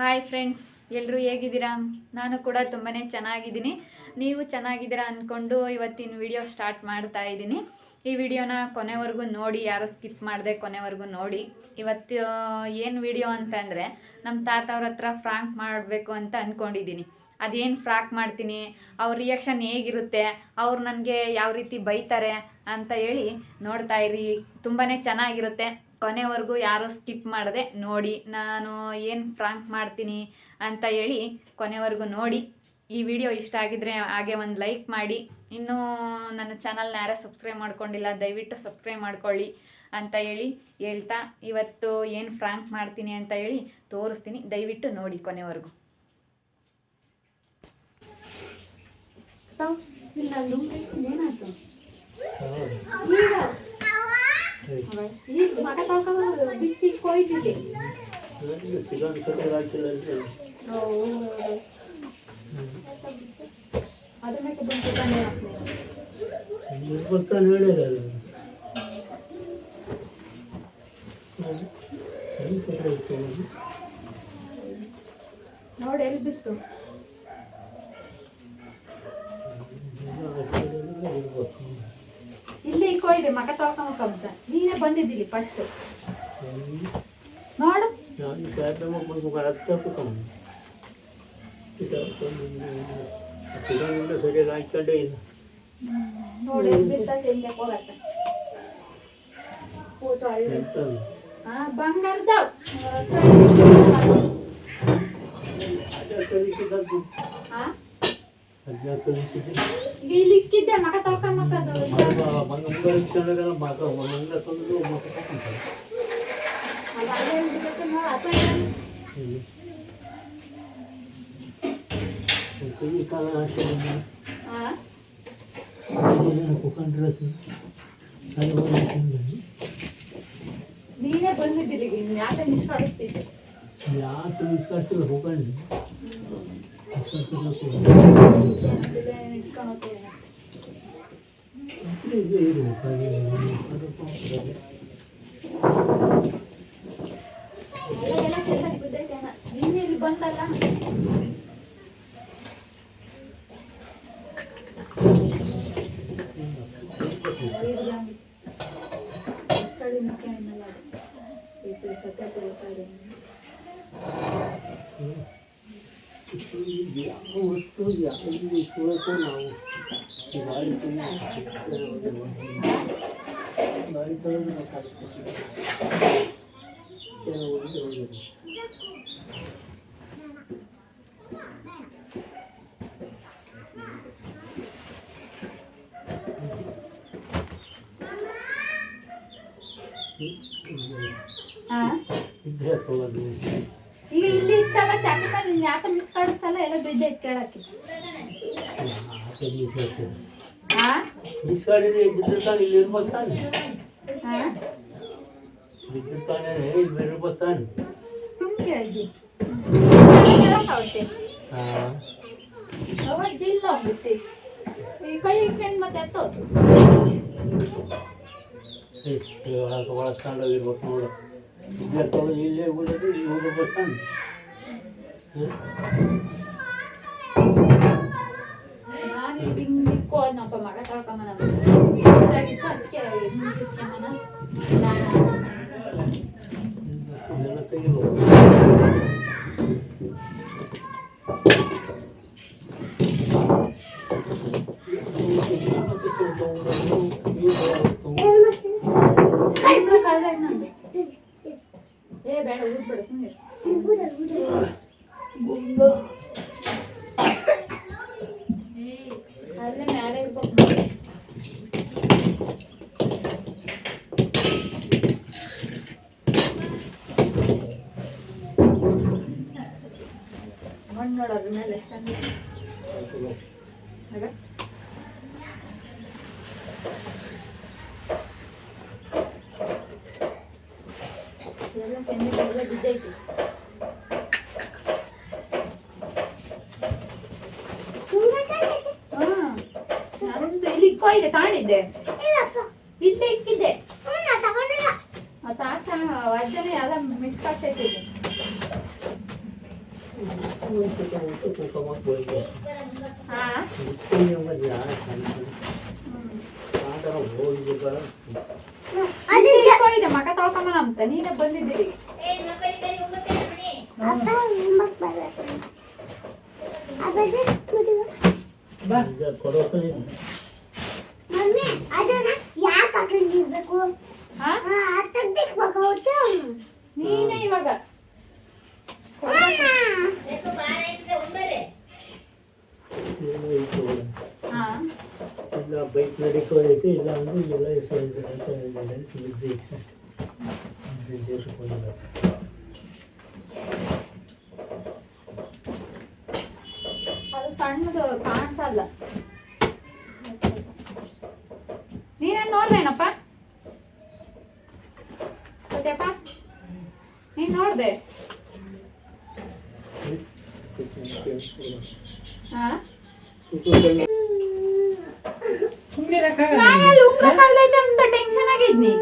Hi friends ಎಲ್ಲರೂ ಹೇಗಿದ್ದೀರಾ? ನಾನು ಕೂಡ ತುಂಬಾ ಚೆನ್ನಾಗಿದ್ದೀನಿ. ನೀವು ಚೆನ್ನಾಗಿದ್ದೀರಾ ಅಂದ್ಕೊಂಡು ಇವತ್ತಿನ ವಿಡಿಯೋ ಸ್ಟಾರ್ಟ್ ಮಾಡ್ತಾ ಇದ್ದೀನಿ. ಈ ವಿಡಿಯೋನ ಕೊನೆವರೆಗೂ ನೋಡಿ, ಯಾರೋ ಸ್ಕಿಪ್ ಮಾಡಿದೆ ಕೊನೆವರೆಗೂ ನೋಡಿ. ಇವತ್ತು ಏನು ವಿಡಿಯೋ ಅಂತಂದರೆ ನಮ್ಮ ತಾತ ಅವ್ರ ಹತ್ರ ಫ್ರಾಂಕ್ ಮಾಡಬೇಕು ಅಂತ ಅಂದ್ಕೊಂಡಿದ್ದೀನಿ ಅದೇನು ಫ್ರಾಕ್ ಮಾಡ್ತೀನಿ? ಅವ್ರ ರಿಯಾಕ್ಷನ್ ಹೇಗಿರುತ್ತೆ? ಅವ್ರು ನನಗೆ ಯಾವ ರೀತಿ ಬೈತಾರೆ ಅಂತ ಹೇಳಿ ನೋಡ್ತಾ ಇರಿ. ತುಂಬಾ ಚೆನ್ನಾಗಿರುತ್ತೆ. ಕೊನೆವರೆಗೂ ಯಾರೂ ಸ್ಕಿಪ್ ಮಾಡದೆ ನೋಡಿ ನಾನು ಏನು ಫ್ರಾಂಕ್ ಮಾಡ್ತೀನಿ ಅಂತ ಹೇಳಿ ಕೊನೆವರೆಗೂ ನೋಡಿ. ಈ ವಿಡಿಯೋ ಇಷ್ಟ ಆಗಿದ್ರೆ ಹಾಗೆ ಒಂದು ಲೈಕ್ ಮಾಡಿ. ಇನ್ನೂ ನನ್ನ ಚಾನಲ್ನ ಯಾರೇ ಸಬ್ಸ್ಕ್ರೈಬ್ ಮಾಡ್ಕೊಂಡಿಲ್ಲ ದಯವಿಟ್ಟು ಸಬ್ಸ್ಕ್ರೈಬ್ ಮಾಡ್ಕೊಳ್ಳಿ ಅಂತ ಹೇಳಿ ಹೇಳ್ತಾ ಇವತ್ತು ಏನು ಫ್ರಾಂಕ್ ಮಾಡ್ತೀನಿ ಅಂತ ಹೇಳಿ ತೋರಿಸ್ತೀನಿ. ದಯವಿಟ್ಟು ನೋಡಿ ಕೊನೆವರೆಗೂ. ಏನಾಯ್ತು? ಈಗ ಈಗ ಮಗ ತೊಳ್ಕೊಂಡು ಬಿಚ್ಚಿ ಕೊಯ್ತಿದ್ದೆ ಅದನ್ನಕ್ಕೆ ಬಂದು ತಾನೇ ನೋಡಿ ಎಲ್ಲಿ ಬಿತ್ತು ಇಲ್ಲಿ ಕೊಯ್ದೆ ಮಗ ತೊಳ್ಕೊಂಬ ನೀನೇ ಬಂದಿದ್ದಿಲ್ಲಿ ಫಸ್ಟ್ ನೋಡು. ನೋಡಿ ಎಲ್ಲಿ ಬಿತ್ತ ಚೆಂದ ಹೋಗತ್ತೆ. ಫೋಟೋ ಅಲ್ಲಿ ಹಾ ಬಂಗಾರದ. ಹಾ ನೀನೇ ಬಂದಿದ್ದಿಲ್ಲ ಈಗ ಇನ್ನು ಯಾಕೆ ಮಿಸ್ ಕಳಿಸ್ತಿದ್ದೆ ಯಾಕೆ ಇಟ್ಕೊಂಡು ಹೋಗ್ತೀನಿ ಬಂದಲ್ಲ Custodia, ele foi com a Vai com Vai com a casa. Que é o Deus. Ah? Direto lá dentro. ಚಾಟಿ ಮೇಲೆ ನಿನ್ ಯಾಕೆ ಮಿಸ್ ಕಳಿಸ್ತಲ್ಲ ಎಲ್ಲ ಬಿದ್ದೈತೆ ಕೇಳಕ್ಕೆ ಹಾ ಈಸ್ಕಾಡಿದ್ರೆ ಬಿದ್ದಿರ್ತಾನೆ ಇಲ್ಲಿ ಇರ್ಬೋದು ತಾನೆ. ಹಾ ಬಿದ್ದಿರ್ತಾನೆ ಇಲ್ಲಿ ಇರ್ಬೋದು ತಾನೆ. ಸುಮ್ಕೆ ಅಜ್ಜಿ ಅವತ್ತೆ ಹಾಂ ಅವತ್ತು ಇಲ್ಲ ಹೋಗ್ಬಿಟ್ಟು ಈ ಕೈ ಇಟ್ಕೊಂಡು ಮತ್ತೆ ಎತ್ತೋದು ಒಳಗೆ ಒಳಗೆ ತಗೊಂಡೋಗಿರ್ಬೇಕು ನೋಡು. ಇಲ್ಲೇ ತೊಳೆದು ಇಲ್ಲೇ ಉಳಿದು ಇಲ್ಲಿ ಹೋಗ್ಬೇಕು ಬೇಡ ಊದ್ಬೇಡ ಸುಮ್ಮನೆ ಅಲ್ಲೇ ಮೇಲೆ ಇರ್ಬೇಕು ನೋಡಿ. ಮಣ್ಣು ನೋಡು ಅದ್ರ ಮೇಲೆ ಎಷ್ಟು ಚೆನ್ನಾಗಿದೆ. ಆಗ? ಇದೆಲ್ಲ ಕೆನ್ನೆಗೆಲ್ಲ ಬಿದ್ದೈತಿ ಹಾ ನಾನೊಂದು ಇಲ್ಲಿ ಇಕ್ಕೋಯ್ದೆ ತಾಣಿದ್ದೆ ಇಲ್ಲೇ ಇಕ್ಕಿದ್ದೆ ಆ ತಾತ ಅಜ್ಜನೇ ಎಲ್ಲ ಮಿಸ್ ಆಗ್ತೈತಿ ತೂಕ ಮಾಡ್ಬೋದು ಹಾಂ? ಆ ಥರ ಹೋಗಿರ್ತಾರ ಇದೆ ಮಗ ತೊಳ್ಕೊಂಬನ ಅಂತ. ನೀನೇ ಬಂದಿದ್ದೀರಿ. ಅಪ್ಪ ನೀನೇ ಇವಾಗ. ಹಾ. ಇಲ್ಲ ಬೈಕ್ ನಡೀಕೋದೈತೆ ಇಲ್ಲ ಅಂದ್ರೆ ಎಲ್ಲ ಅದು ಸಣ್ಣದು ಕಾಣಿಸಲ್ಲ. ನೀನೇನ್ ನೋಡ್ದೇನಪ್ಪ ಸತ್ಯಪ್ಪ ನೀನ್ ನೋಡ್ದೆ? ಟೆನ್ಷನ್ ಆಗಿದ್ನಿ.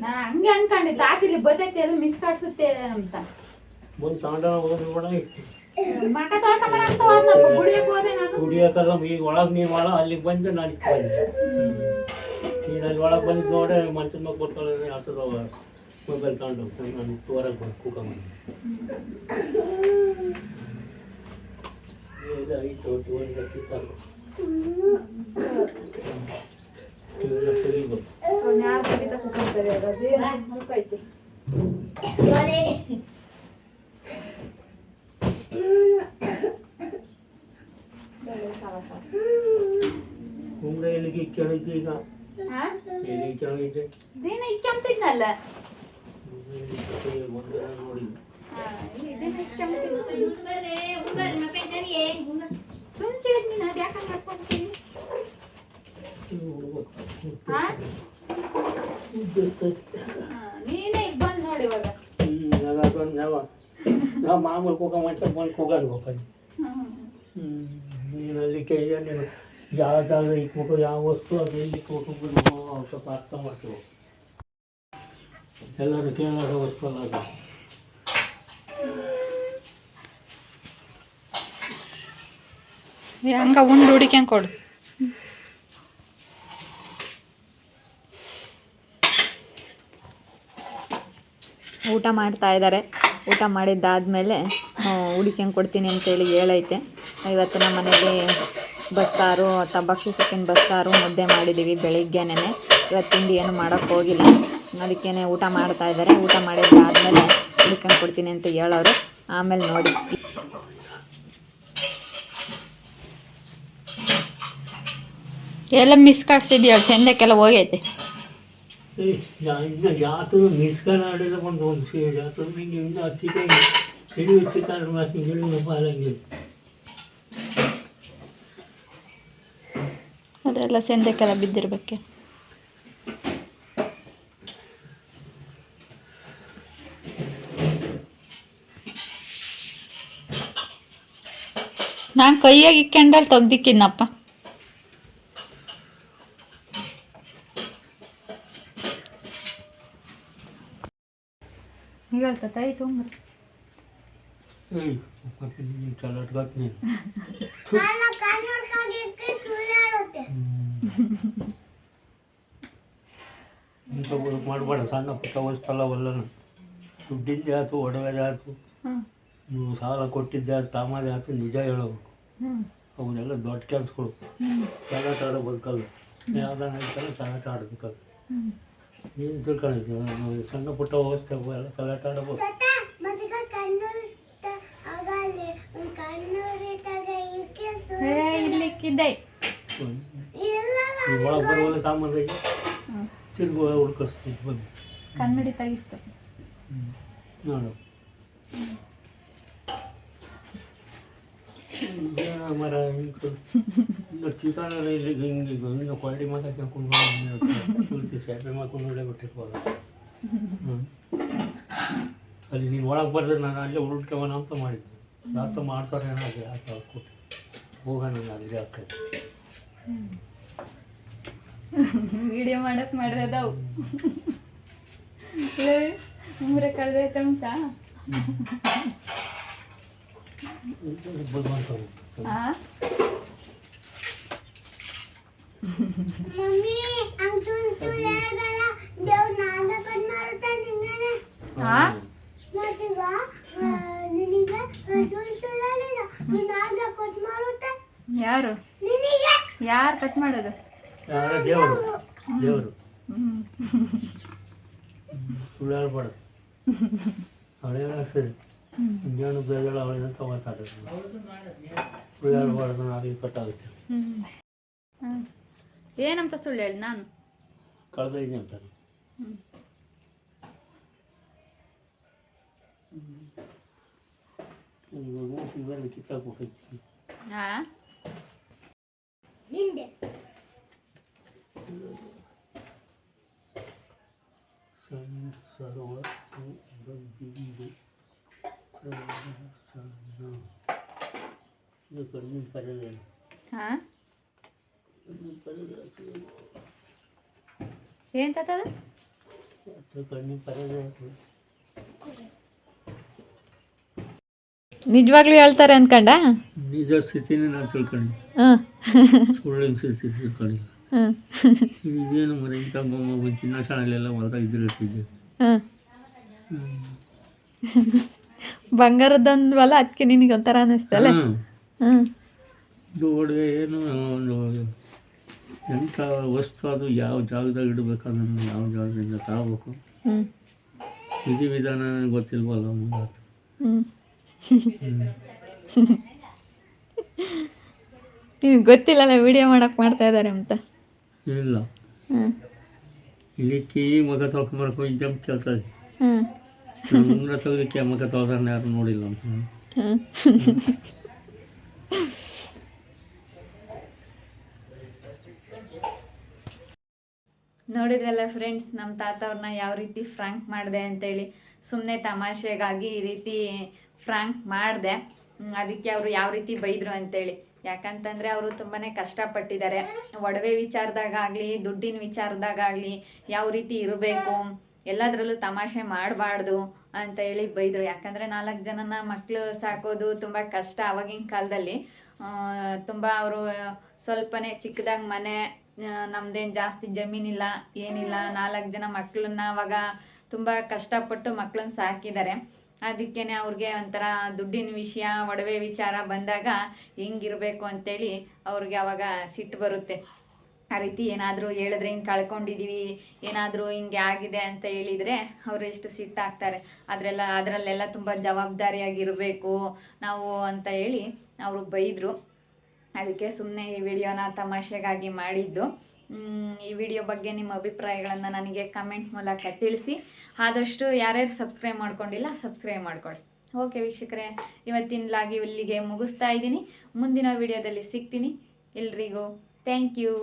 ನಾ ಹಂಗೆ ಅನ್ಕೊಂಡಿದ್ದೆ. ಆತಿಲಿ ಬದೈತೆ ಅದು ಮಿಸ್ ಕಾಡ್ಸುತ್ತೆ ಅಂತ. ಮುಂದೆ ತಗೊಂಡ ಹೋಗಿ ಕೂಡ ಮಕ ತೊಳ್ಕೊಂಬರ ಅಂತ ಹೋದ್ನಪ್ಪ ಗುಡಿಯಕ್ಕೆ ಹೋದೆ ನಾನು ಕುಡಿಯೋಕಲ್ಲ ಈಗ ಒಳಗೆ ನೀನು ಒಳ, ಅಲ್ಲಿಗೆ ಬಂದು ನಾನು ಬಂದೆ. ನೀನು ಅಲ್ಲಿ ಒಳಗೆ ಬಂದು ನೋಡೆ ಮಂಚದ ಮೇಲೆ ಕೊಡ್ತಾಳೆ ಆಟದ ಮೊಬೈಲ್ ತಗೊಂಡು ಹೋಗ್ತಾನೆ ನಾನು ತೋರಕ್ಕೆ ಬಂದು ಕೂಕ ಮಾಡಿ ಇದು ಐದು ಒಂದು ಕಿತ್ತಾಕು ಇವನ್ನ ತೆಗಿಬೇಕು ಅವ್ನ್ ಯಾರ್ ಬಡಿತ ಕೂತ್ಕೊಂತಾರೆ ಅವ್ರು? ಅದೇನು ಮುಳ್ಕೈತಿ. ಉಂಗ್ರ ಎಲ್ಲಿಗೆ ಕೆಳಗಿದೆ ಇದೇನ ಇಕ್ಕೆಂತಿದ್ನಲ್ಲ ಒಂದರ ನೋಡಿ ಹಾ, ಇದೇನ ಇಕ್ಕೆಂತಿದ್ನ. ಸುಮ್ ಕೇಳಿದ್ ನೀನು ಅದ್ ಯಾಕಂಗ್ ಮಾಡ್ಕೊಂತೀನಿ? ಹಾ? ಹಾ, ನೀನೇ ಈಗ ಬಂದ್ ನೋಡಿ ಇವಾಗ ನಾವು ಮಾಮೂಲು ಕೂಗ ಮಾಡ್ಕೊಂಡು ಬಂದು ಕೂಗಾಡಿ ಹೋಗ್ತಾನೆ ಹ್ಮ್. ನೀನು ಅಲ್ಲಿ ಕೈ ನೀನು ಯಾವ ಜಾಗ ಇಟ್ಬಿಟ್ಟು ಯಾವ ವಸ್ತು ಅದು ಎಲ್ಲಿ ಇಟ್ಬಿಟ್ಟು ನಾವು ಸ್ವಲ್ಪ ಅರ್ಥ ಮಾಡ್ತೀವಿ ಎಲ್ಲರೂ ಕೇಳೋದು ವಸ್ತು ಅಲ್ಲ ಅದು ಹಂಗ ಉಂಡು ಹುಡಿಕ್ಯಾಂಗ್ ಕೊಡು. ಊಟ ಮಾಡ್ತಾ ಇದ್ದಾರೆ ಊಟ ಮಾಡಿದ್ದಾದಮೇಲೆ ಹುಡಿಕ್ಯಾಂಗ್ ಕೊಡ್ತೀನಿ ಅಂತೇಳಿ ಹೇಳೈತೆ. ಇವತ್ತು ನಮ್ಮ ಮನೇಲಿ ಬಸ್ಸಾರು ಟಬಾಕ್ಷಿ ಸೊಪ್ಪಿನ ಬಸ್ಸಾರು ಮುದ್ದೆ ಮಾಡಿದ್ದೀವಿ ಬೆಳಿಗ್ಗೆನೇ ಇವತ್ತು ತಿಂಡಿ ಏನು ಮಾಡೋಕ್ಕೆ ಹೋಗಿಲ್ಲ. ಅದಕ್ಕೇ ಊಟ ಮಾಡ್ತಾ ಇದ್ದಾರೆ ಊಟ ಮಾಡಿದ್ದಾದಮೇಲೆ ಇಳ್ಕೊಂಡು ಕೊಡ್ತೀನಿ ಅಂತ ಹೇಳೋರು. ಆಮೇಲೆ ನೋಡಿ. ಎಲ್ಲ ಮಿಸ್ ಕಾಡ್ಸಿದ್ಯಾ? ಚಂದಕ್ಕೆಲ್ಲ ಹೋಗೈತೆ. ಇನ್ನು ಯಾತು ಮಿಸ್ಕಲ್ ಆಡಿದ ಒಂದು ಒಂದು ಹೇಳಿದ ಪಾಲಂಗೆ ಅದೆಲ್ಲ ಸೆಂದಕ್ಕೆಲ್ಲ ಬಿದ್ದಿರ್ಬೇಕೆ ನಾನು ಕೈಯಾಗಿ ಇಕ್ಕೊಂಡಲ್ಲಿ ತೆಗ್ದಿಕ್ಕಿದ್ನಪ್ಪ ಹೇಳ್ತ ಕೈ ತುಂಬ ಏಯ್ ಇಂಥ ಬದುಕು ಮಾಡಬೇಡ ಸಣ್ಣ ಪುಟ್ಟ ವಸ್ತಲ್ಲ ಒಲ್ಲನು ದುಡ್ಡಿದ್ದೆ ಆಯ್ತು ಒಡವೆದೇ ಆಯ್ತು. ನೀವು ಸಾಲ ಕೊಟ್ಟಿದ್ದೆ ಆಯ್ತು ತಾಮದೇ ಆಯ್ತು ನಿಜ ಹೇಳಬೇಕು. ಅವನ್ನೆಲ್ಲ ದೊಡ್ಡ ಕೆಲಸಗಳು. ಕಲಾಟ ಆಡೋ ಬದುಕಲ್ಲ ಯಾವ್ದಾನ ಹೇಳ್ತಾರೆ ಸಲಾಟ ಆಡಬೇಕಲ್ಲ. ನೀನು ತಿಳ್ಕೊಂಡಿದ್ದೀವಿ ಸಣ್ಣ ಪುಟ್ಟ ವ್ಯವಸ್ಥೆ ಎಲ್ಲ ಸಲಾಟ ಆಡಬೇಕು ತಾತ ಒಳಗೆ ಬರುವಲ್ಲ ಸಾಮಾನ್ಯವಾಗಿ ಹ್ಞೂ ತಿರುಗುವ ಹುಡ್ಕಿಸ್ತೀವಿ ಬಂದು ಕನ್ನಡಿ ತೆಗಿತ್ತು ನೋಡು. ಮರ ಚಿಕನ್ ಹಿಂಗೆ ಹಿಂಗೆ ಕ್ವಾಲಿಟಿ ಮಾತಾಡ್ಕೊಂಡು ಕೇಳ್ಕೊಂಡು ಸ್ಯಾಪೆ ಮಾಡ್ಕೊಂಡು ಒಳ್ಳೆ ಬಿಟ್ಟಿರ್ಬೋದು ಹ್ಞೂ ಅಲ್ಲಿ ನೀನು ಒಳಗೆ ಬರ್ದ್ರೆ ನಾನು ಅಲ್ಲೇ ಉರುಟ್ಕೊಬೋಣ ಅಂತ ಮಾಡಿದ್ದೆ. ಯಾತ ಮಾಡ್ತಾರೆ ಏನೋ ಅದು ಯಾಕೆ ಕೊಟ್ಟು ಹೋಗೋಣ ನಾನು ಅಲ್ಲಿ ಆಗ್ತದೆ ವಿಡಿಯೋ ಮಾಡಕ್ ಮಾಡಿರೋದವು. ನಾಗ ಕಟ್ ಮಾಡುತ್ತಾ ಯಾರು? ನಿನಗೆ? ಯಾರು ಕಟ್ ಮಾಡೋದು? ದೇವರು. ದೇವರು. ಸುಳ್ಳು ಹೇಳ್ಬಾರ್ದು ಅವಳೇ ಸರಿ ಇನ್ನೇನು ಬೇಜಾರು ಅವಳಿಂದ ತಗೋತಾರೆ ಸುಳ್ಳು ಹೇಳ್ಬಾರ್ದು ನಾಳೆಗೆ ಕಟ್ಟಾಗುತ್ತೆ. ಏನಂತ ಸುಳ್ಳು ಹೇಳಿ ನಾನು? ಕಳೆದೈತೆ ಅಂತ. ಇವಾಗ ಇವೆಲ್ಲ ಕಿತ್ತಾಕ್ಬಿಟ್ಟೈತಿ ಆ ನಿಂದೆ ಸಣ್ಣ ಸರ್ವ ಬಿಂದು ಇದು ಕಣ್ಣಿನ ಪರದೆ ಹಾ ಕಣ್ಣಿನ ಪರದೆ ಏನ್ ತತ್ತದ ಅದು ಕಣ್ಣಿನ ಪರದೆ ನಿಜವಾಗ್ಲೂ ಹೇಳ್ತಾರೆ ಅನ್ಕಂಡ? ನಿಜ ಸ್ಥಿತಿನೇ ನಾನು ತಿಳ್ಕೊಂಡು ಸುಳ್ಳಿನ ಸ್ಥಿತಿ ತಿಳ್ಕೊಂಡಿಲ್ಲ. ಇದೇನು ಮನೆ ಬೊಮ್ಮ ಚಿನ್ನ ಶಾಲೆಲ್ಲ ಹೊರಗೆ ಇದ್ದಿರ್ತಿದ್ದೆ ಹ್ಮ್. ಬಂಗಾರದೊಂದು ಹೊಲ ಅದಕ್ಕೆ ನಿನಗೆ ಒಂಥರ ಅನ್ನಿಸ್ತಲ್ಲ ಹ್ಮ್. ಹ್ಮ್ ಇದು ಒಡವೆ ಏನು ಒಂದು ಎಂಥ ವಸ್ತು ಅದು ಯಾವ ಜಾಗದಾಗ ಇಡಬೇಕು ಅದನ್ನು ಯಾವ ಜಾಗದಿಂದ ತಗೋಬೇಕು? ಹ್ಞೂ ವಿಧಿ ವಿಧಾನ ನನಗೆ ಗೊತ್ತಿಲ್ವಲ್ಲ ಮುಂದೆ ಹ್ಮ್. ಗೊತ್ತಿಲ್ಲಲ್ಲ ವಿಡಿಯೋ ಮಾಡಕ್ ಮಾಡ್ತಾ ಇದ್ದಾರೆ ಅಂತ? ಇಲ್ಲ. ಇಲ್ಲಿ ಕೀ ಮಗ ತೊಳ್ಕೊಂಬರ್ಕೊ ಜಂಪ್ ಕೇಳ್ತದೆ ಹ್ಮ್. ನಾನು ಉಂಗ್ರ ತೆಗೆದಕ್ಕೆ ಮಗ ಯಾರು ನೋಡಿಲ್ಲ ಅಂತ. ನೋಡಿದ್ರಲ್ಲ ಫ್ರೆಂಡ್ಸ್ ನಮ್ಮ ತಾತ ಅವ್ರನ್ನ ಯಾವ ರೀತಿ ಫ್ರಾಂಕ್ ಮಾಡಿದೆ ಅಂತೇಳಿ. ಸುಮ್ಮನೆ ತಮಾಷೆಗಾಗಿ ಈ ರೀತಿ ಫ್ರಾಂಕ್ ಮಾಡಿದೆ. ಅದಕ್ಕೆ ಅವರು ಯಾವ ರೀತಿ ಬೈದರು ಅಂತೇಳಿ. ಯಾಕಂತಂದರೆ ಅವರು ತುಂಬಾ ಕಷ್ಟಪಟ್ಟಿದ್ದಾರೆ. ಒಡವೆ ವಿಚಾರದಾಗಲಿ ದುಡ್ಡಿನ ವಿಚಾರದಾಗಲಿ ಯಾವ ರೀತಿ ಇರಬೇಕು, ಎಲ್ಲದರಲ್ಲೂ ತಮಾಷೆ ಮಾಡಬಾರ್ದು ಅಂತ ಹೇಳಿ ಬೈದರು. ಯಾಕಂದರೆ ನಾಲ್ಕು ಜನನ ಮಕ್ಕಳು ಸಾಕೋದು ತುಂಬ ಕಷ್ಟ ಅವಾಗಿನ ಕಾಲದಲ್ಲಿ. ತುಂಬ ಅವರು ಸ್ವಲ್ಪನೇ ಚಿಕ್ಕದಾಗಿ ಮನೆ ನಮ್ದೇನು ಜಾಸ್ತಿ ಜಮೀನಿಲ್ಲ, ಏನಿಲ್ಲ. ನಾಲ್ಕು ಜನ ಮಕ್ಕಳನ್ನ ಅವಾಗ ತುಂಬ ಕಷ್ಟಪಟ್ಟು ಮಕ್ಕಳನ್ನ ಸಾಕಿದ್ದಾರೆ. ಅದಕ್ಕೇನೆ ಅವ್ರಿಗೆ ಒಂಥರ ದುಡ್ಡಿನ ವಿಷಯ, ಒಡವೆ ವಿಚಾರ ಬಂದಾಗ ಹೆಂಗಿರಬೇಕು ಅಂತೇಳಿ ಅವ್ರಿಗೆ ಅವಾಗ ಸಿಟ್ಟು ಬರುತ್ತೆ. ಆ ರೀತಿ ಏನಾದರೂ ಹೇಳಿದ್ರೆ ಹಿಂಗೆ ಕಳ್ಕೊಂಡಿದ್ದೀವಿ ಏನಾದರೂ ಹಿಂಗೆ ಆಗಿದೆ ಅಂತ ಹೇಳಿದರೆ ಅವರು ಎಷ್ಟು ಸಿಟ್ಟಾಗ್ತಾರೆ. ಅದರೆಲ್ಲ, ಅದರಲ್ಲೆಲ್ಲ ತುಂಬ ಜವಾಬ್ದಾರಿಯಾಗಿರಬೇಕು ನಾವು ಅಂತ ಹೇಳಿ ಅವರು ಬೈದರು. ಅದಕ್ಕೆ ಸುಮ್ಮನೆ ಈ ವಿಡಿಯೋನ ತಮಾಷೆಗಾಗಿ ಮಾಡಿದ್ದು. ಈ ವಿಡಿಯೋ ಬಗ್ಗೆ ನಿಮ್ಮ ಅಭಿಪ್ರಾಯಗಳನ್ನು ನನಗೆ ಕಮೆಂಟ್ ಮೂಲಕ ತಿಳಿಸಿ. ಆದಷ್ಟು ಯಾರ್ಯಾರು ಸಬ್ಸ್ಕ್ರೈಬ್ ಮಾಡ್ಕೊಂಡಿಲ್ಲ ಸಬ್ಸ್ಕ್ರೈಬ್ ಮಾಡ್ಕೊಳ್ಳಿ. ಓಕೆ ವೀಕ್ಷಕರೇ, ಇವತ್ತಿನ ಲಾಗಿ ಇಲ್ಲಿಗೆ ಮುಗಿಸ್ತಾ ಇದ್ದೀನಿ. ಮುಂದಿನ ವಿಡಿಯೋದಲ್ಲಿ ಸಿಗ್ತೀನಿ. ಎಲ್ರಿಗೂ ಥ್ಯಾಂಕ್ ಯು